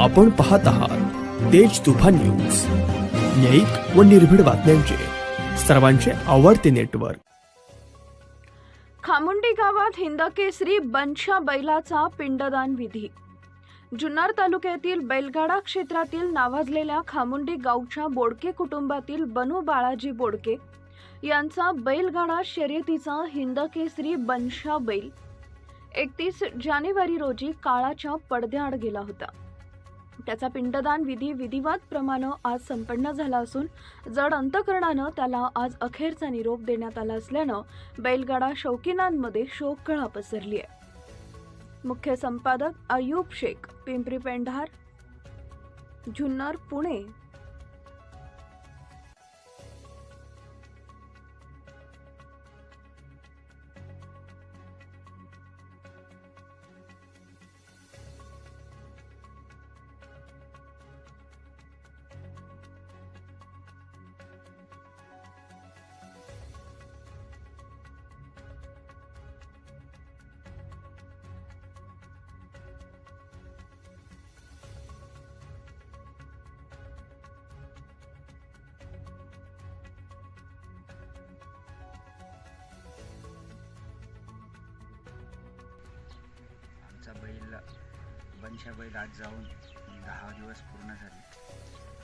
आपण पाहत आहात तेज तुफान न्यूज. न्यायिक व निर्भीड बातम्यांचे सर्वांचे आवडते नेटवर्क. खामुंडी गावात हिंदकेसरी बनशा बैलाचा पिंडदान विधी. जुन्नर तालुक्यातील बैलगाडा क्षेत्रातील नावाजलेल्या खामुंडी गावच्या बोडके कुटुंबातील बनू बाळाजी बोडके यांचा बैलगाडा शर्यतीचा हिंदकेसरी बनशा बैल. एकतीस जानेवारी रोजी काळाच्या पडद्याआड गेला होता. त्याचा पिंडदान विधी विधिवतप्रमाणे आज संपन्न झाला असून जड अंतकरणानं त्याला आज अखेरचा निरोप देण्यात आला असल्यानं बैलगाडा शौकीनांमध्ये शोककळा पसरली आहे. मुख्य संपादक अयूब शेख पिंपरी पेंढार जुन्नर पुणे. आमचा बैल बनशा बैल आज जाऊन दहा दिवस पूर्ण झाले.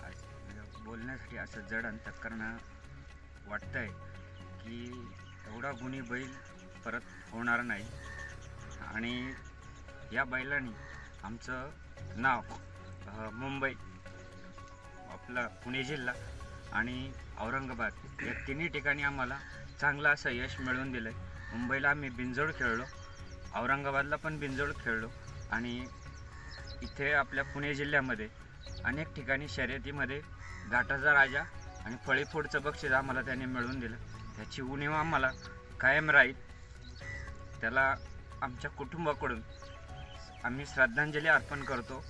आज बोलण्यासाठी असं जड अंतकरणं वाटतंय की एवढा गुणी बैल परत होणार नाही. आणि या बैलाने आमचं नाव मुंबई आपला पुणे जिल्हा आणि औरंगाबाद या तिन्ही ठिकाणी आम्हाला चांगलं असं यश मिळवून दिलं आहे मुंबईला आम्ही बिनजोड खेळलो. औरंगाबादला पण बिनजोड खेळलो. आणि इथे आपल्या पुणे जिल्ह्यामध्ये अनेक ठिकाणी शर्यतीमध्ये घाटाचा राजा आणि फळीफोडचं बक्षीस आम्हाला त्याने मिळवून दिलं. त्याची उणीव आम्हाला कायम राहील. त्याला आमच्या कुटुंबाकडून आम्ही श्रद्धांजली अर्पण करतो.